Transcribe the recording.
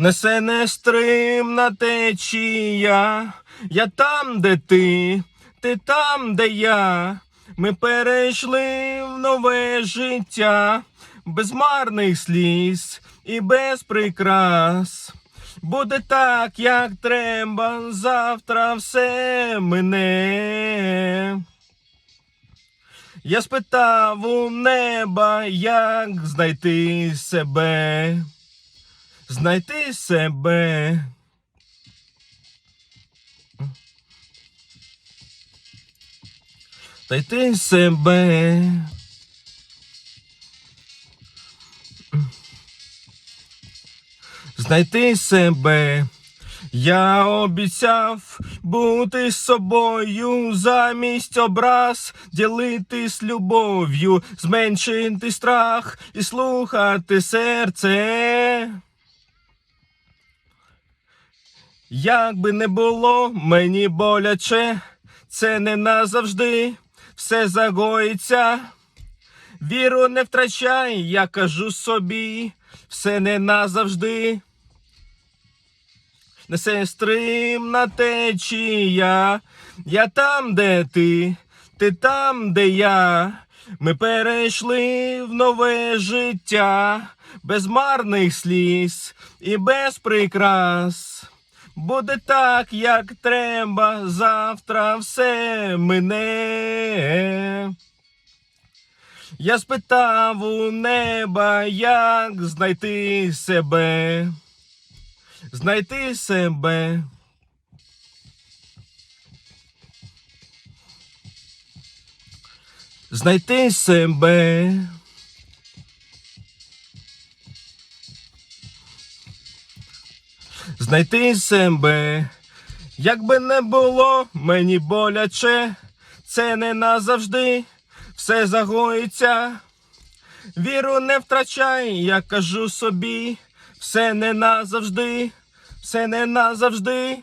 Несе нестримна течія, я там, де ти, ти там, де я. Ми перейшли в нове життя, без марних сліз і без прикрас. Буде так, як треба, завтра все мине. Я спитав у неба, як знайти себе, знайти себе. Знайти себе. Знайти себе. Я обіцяв бути собою замість образ, ділитись любов'ю, зменшити страх і слухати серце. Як би не було мені боляче, це не назавжди, все загоїться. Віру не втрачай, я кажу собі, все не назавжди. Несе стримна течія, я там, де ти, ти там, де я. Ми перейшли в нове життя, без марних сліз і без прикрас. Буде так, як треба, завтра все мине. Я спитав у неба, як знайти себе, знайти себе. Знайти себе. Знайти себе. Як би не було мені боляче, це не назавжди, все загоїться. Віру не втрачай, я кажу собі, все не назавжди, все не назавжди.